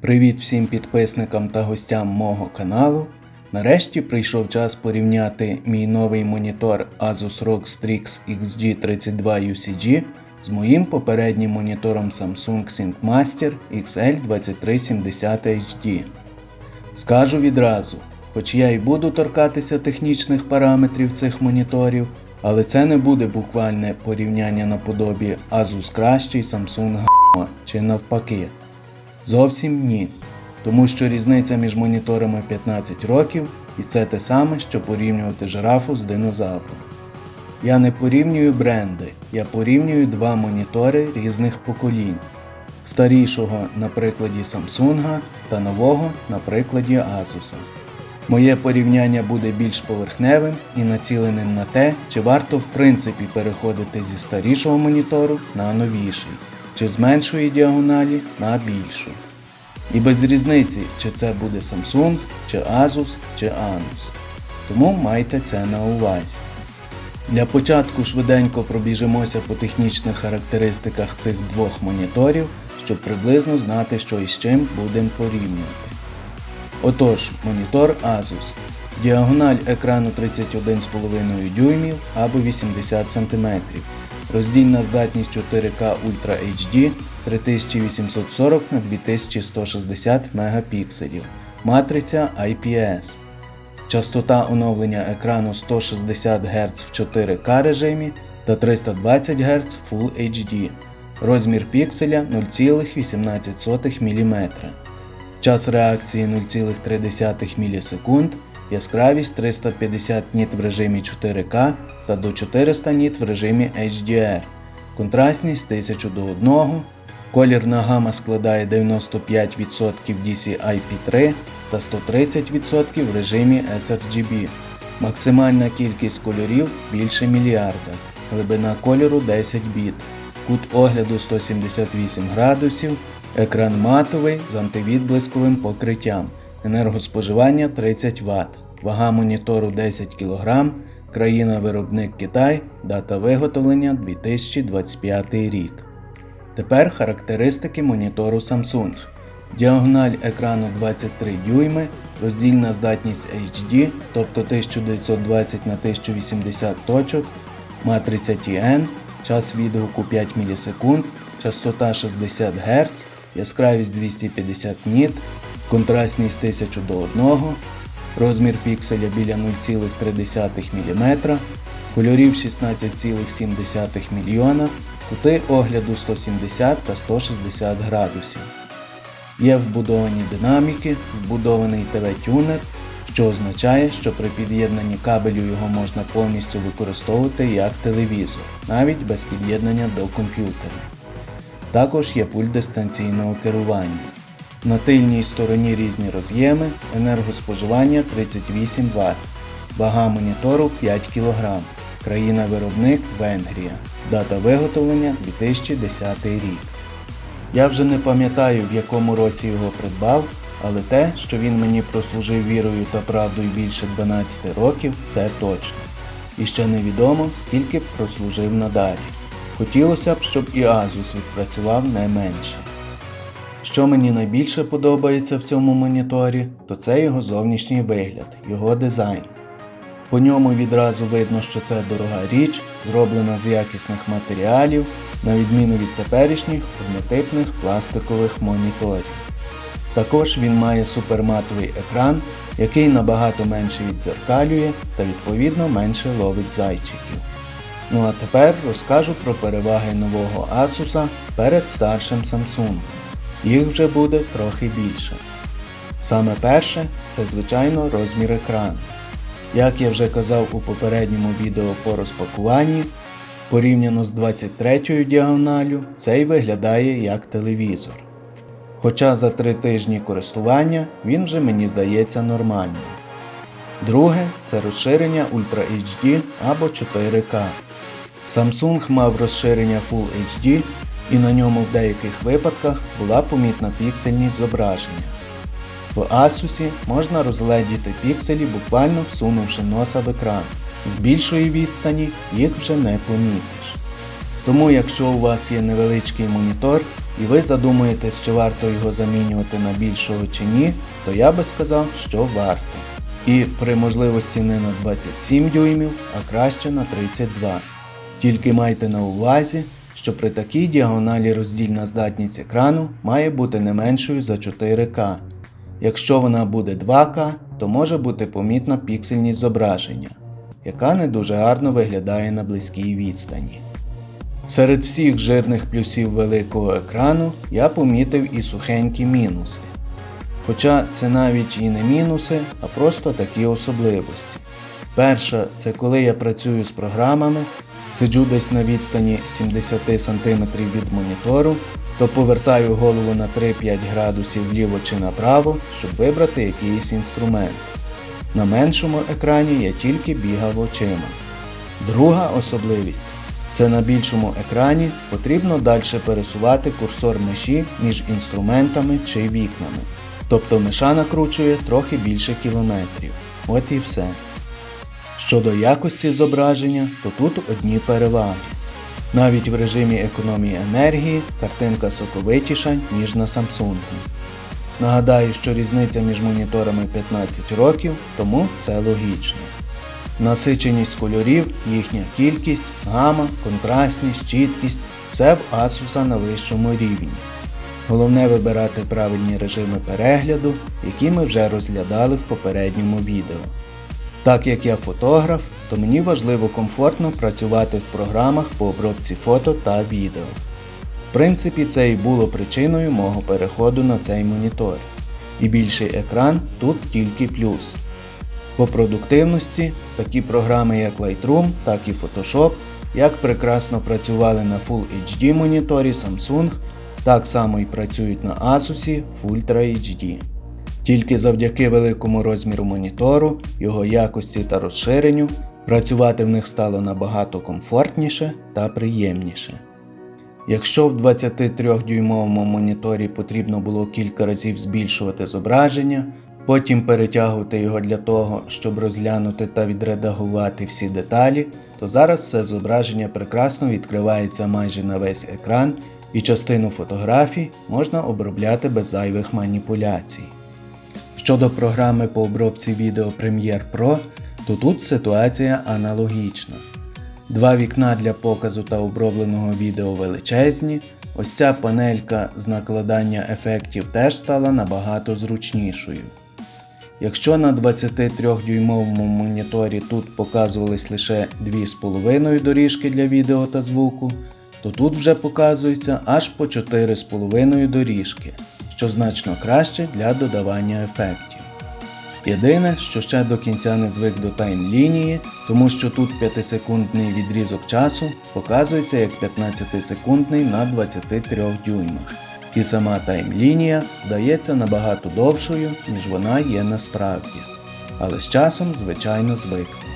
Привіт всім підписникам та гостям мого каналу. Нарешті прийшов час порівняти мій новий монітор Asus ROG Strix XG32 UCG з моїм попереднім монітором Samsung SyncMaster XL2370 HD. Скажу відразу, хоч я і буду торкатися технічних параметрів цих моніторів, але це не буде буквальне порівняння наподобі Asus кращий, Samsung га**ма чи навпаки. Зовсім ні. Тому що різниця між моніторами 15 років, і це те саме, що порівнювати жирафу з динозавром. Я не порівнюю бренди, я порівнюю два монітори різних поколінь. Старішого на прикладі Samsung та нового на прикладі Asus. Моє порівняння буде більш поверхневим і націленим на те, чи варто в принципі переходити зі старішого монітору на новіший, чи з меншої діагоналі на більшу. І без різниці, чи це буде Samsung, чи Asus, чи Anus. Тому майте це на увазі. Для початку швиденько пробіжимося по технічних характеристиках цих двох моніторів, щоб приблизно знати, що і з чим будемо порівнювати. Отож, монітор Asus. Діагональ екрану 31,5 дюймів або 80 см. Роздільна здатність 4К Ultra HD 3840 на 2160 Мегапікселів. Матриця IPS. Частота оновлення екрану 160 Гц в 4К режимі та 320 Гц Full HD. Розмір пікселя 0,18 мм. Час реакції 0,3 мілісекунд, яскравість 350 ніт в режимі 4К та до 400 ніт в режимі HDR, контрастність 1000 до 1, колірна гама складає 95% DCI-P3 та 130% в режимі sRGB. Максимальна кількість кольорів більше мільярда, глибина кольору 10 біт, кут огляду 178 градусів, екран матовий з антивідблисковим покриттям, енергоспоживання 30 Вт, вага монітору 10 кг, країна-виробник Китай, дата виготовлення 2025 рік. Тепер характеристики монітору Samsung. Діагональ екрану 23 дюйми, роздільна здатність HD, тобто 1920 на 1080 точок, матриця TN, час відгуку 5 мілісекунд, частота 60 Гц, яскравість 250 ніт, контрастність 1000 до 1, розмір пікселя біля 0,3 мм, кольорів 16,7 мільйона, кути огляду 170 та 160 градусів. Є вбудовані динаміки, вбудований ТВ-тюнер, що означає, що при під'єднанні кабелю його можна повністю використовувати як телевізор, навіть без під'єднання до комп'ютера. Також є пульт дистанційного керування. На тильній стороні різні роз'єми, енергоспоживання 38 Вт, вага монітору 5 кг, країна-виробник Венгрія, дата виготовлення 2010 рік. Я вже не пам'ятаю, в якому році його придбав, але те, що він мені прослужив вірою та правдою більше 12 років, це точно. І ще невідомо, скільки б прослужив надалі. Хотілося б, щоб і Asus відпрацював не менше. Що мені найбільше подобається в цьому моніторі, то це його зовнішній вигляд, його дизайн. По ньому відразу видно, що це дорога річ, зроблена з якісних матеріалів, на відміну від теперішніх однотипних пластикових моніторів. Також він має суперматовий екран, який набагато менше відзеркалює та відповідно менше ловить зайчиків. Ну а тепер розкажу про переваги нового Asus перед старшим Samsung. Їх вже буде трохи більше. Саме перше це звичайно розмір екрану. Як я вже казав у попередньому відео по розпакуванні, порівняно з 23 діагоналю, цей виглядає як телевізор. Хоча за 3 тижні користування він вже мені здається нормальним. Друге це розширення Ultra HD або 4К. Samsung мав розширення Full HD і на ньому в деяких випадках була помітна піксельність зображення. В Asus можна розгледіти пікселі буквально всунувши носа в екран. З більшої відстані їх вже не помітиш. Тому якщо у вас є невеличкий монітор, і ви задумуєтесь, чи варто його замінювати на більшого чи ні, то я би сказав, що варто. І при можливості не на 27 дюймів, а краще на 32. Тільки майте на увазі, що при такій діагоналі роздільна здатність екрану має бути не меншою за 4К. Якщо вона буде 2К, то може бути помітна піксельність зображення, яка не дуже гарно виглядає на близькій відстані. Серед всіх жирних плюсів великого екрану я помітив і сухенькі мінуси. Хоча це навіть і не мінуси, а просто такі особливості. Перша це коли я працюю з програмами, сиджу десь на відстані 70 см від монітору, то повертаю голову на 3-5 градусів вліво чи направо, щоб вибрати якийсь інструмент. На меншому екрані я тільки бігав очима. Друга особливість це на більшому екрані потрібно далі пересувати курсор миші між інструментами чи вікнами. Тобто миша накручує трохи більше кілометрів. От і все. Щодо якості зображення, то тут одні переваги. Навіть в режимі економії енергії картинка соковитіша, ніж на Samsung. Нагадаю, що різниця між моніторами 15 років, тому це логічно. Насиченість кольорів, їхня кількість, гама, контрастність, чіткість все в Asus на вищому рівні. Головне вибирати правильні режими перегляду, які ми вже розглядали в попередньому відео. Так як я фотограф, то мені важливо комфортно працювати в програмах по обробці фото та відео. В принципі, це і було причиною мого переходу на цей монітор. І більший екран тут тільки плюс. По продуктивності такі програми як Lightroom, так і Photoshop, як прекрасно працювали на Full HD моніторі Samsung, так само і працюють на Asus Ultra HD. Тільки завдяки великому розміру монітору, його якості та розширенню, працювати в них стало набагато комфортніше та приємніше. Якщо в 23-дюймовому моніторі потрібно було кілька разів збільшувати зображення, потім перетягувати його для того, щоб розглянути та відредагувати всі деталі, то зараз все зображення прекрасно відкривається майже на весь екран і частину фотографій можна обробляти без зайвих маніпуляцій. Щодо програми по обробці відео Premiere Pro, то тут ситуація аналогічна. Два вікна для показу та обробленого відео величезні. Ось ця панелька з накладання ефектів теж стала набагато зручнішою. Якщо на 23-дюймовому моніторі тут показувались лише 2,5 доріжки для відео та звуку, то тут вже показується аж по 4,5 доріжки, що значно краще для додавання ефектів. Єдине, що ще до кінця не звик до таймлінії, тому що тут 5-секундний відрізок часу показується як 15-секундний на 23 дюймах. І сама таймлінія здається набагато довшою, ніж вона є насправді. Але з часом, звичайно, звикну.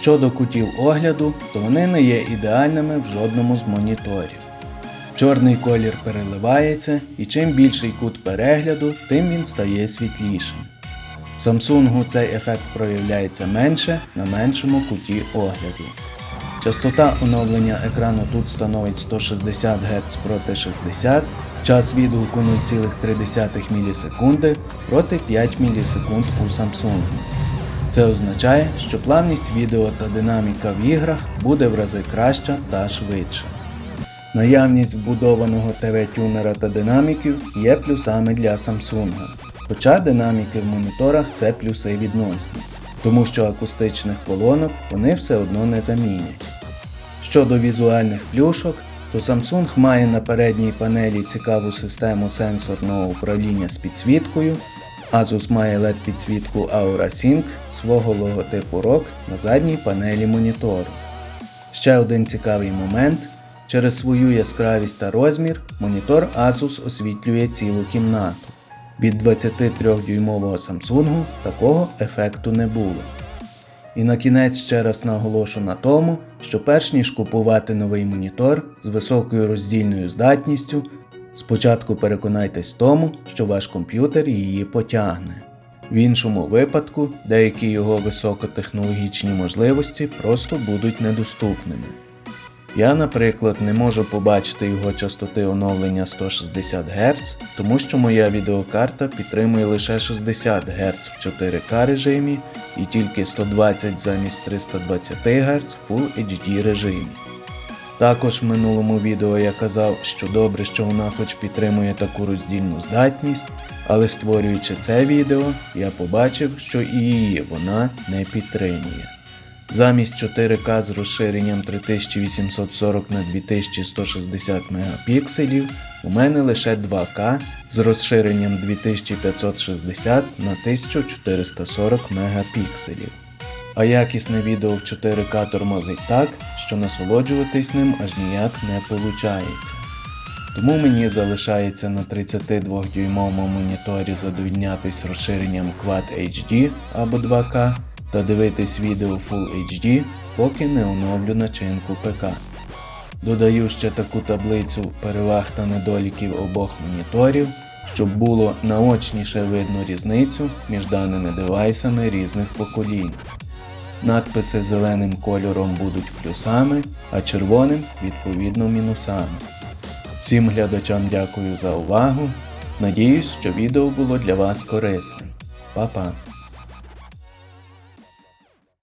Щодо кутів огляду, то вони не є ідеальними в жодному з моніторів. Чорний колір переливається, і чим більший кут перегляду, тим він стає світлішим. В Samsung цей ефект проявляється менше на меншому куті огляду. Частота оновлення екрану тут становить 160 Гц проти 60, час відгуку 0,3 мілісекунди проти 5 мілісекунд у Samsung. Це означає, що плавність відео та динаміка в іграх буде в рази краща та швидша. Наявність вбудованого ТВ-тюнера та динаміків є плюсами для Samsung. Хоча динаміки в моніторах це плюси відносні, тому що акустичних колонок вони все одно не замінять. Щодо візуальних плюшок, то Samsung має на передній панелі цікаву систему сенсорного управління з підсвіткою, Asus має LED підсвітку Aura Sync свого логотипу ROG на задній панелі монітору. Ще один цікавий момент. Через свою яскравість та розмір монітор Asus освітлює цілу кімнату. Від 23-дюймового Samsung такого ефекту не було. І на кінець ще раз наголошу на тому, що перш ніж купувати новий монітор з високою роздільною здатністю, спочатку переконайтесь в тому, що ваш комп'ютер її потягне. В іншому випадку деякі його високотехнологічні можливості просто будуть недоступними. Я, наприклад, не можу побачити його частоти оновлення 160 Гц, тому що моя відеокарта підтримує лише 60 Гц в 4К режимі і тільки 120 замість 320 Гц в Full HD режимі. Також в минулому відео я казав, що добре, що вона хоч підтримує таку роздільну здатність, але створюючи це відео, я побачив, що і її вона не підтримує. Замість 4К з розширенням 3840 на 2160 мегапікселів у мене лише 2К з розширенням 2560 на 1440 мегапікселів. А якісне відео в 4К тормозить так, що насолоджуватись ним аж ніяк не виходить. Тому мені залишається на 32-дюймовому моніторі задовільнятись розширенням Quad HD або 2К та дивитись відео Full HD, поки не оновлю начинку ПК. Додаю ще таку таблицю переваг та недоліків обох моніторів, щоб було наочніше видно різницю між даними девайсами різних поколінь. Надписи зеленим кольором будуть плюсами, а червоним відповідно мінусами. Всім глядачам дякую за увагу. Надіюсь, що відео було для вас корисним. Па-па!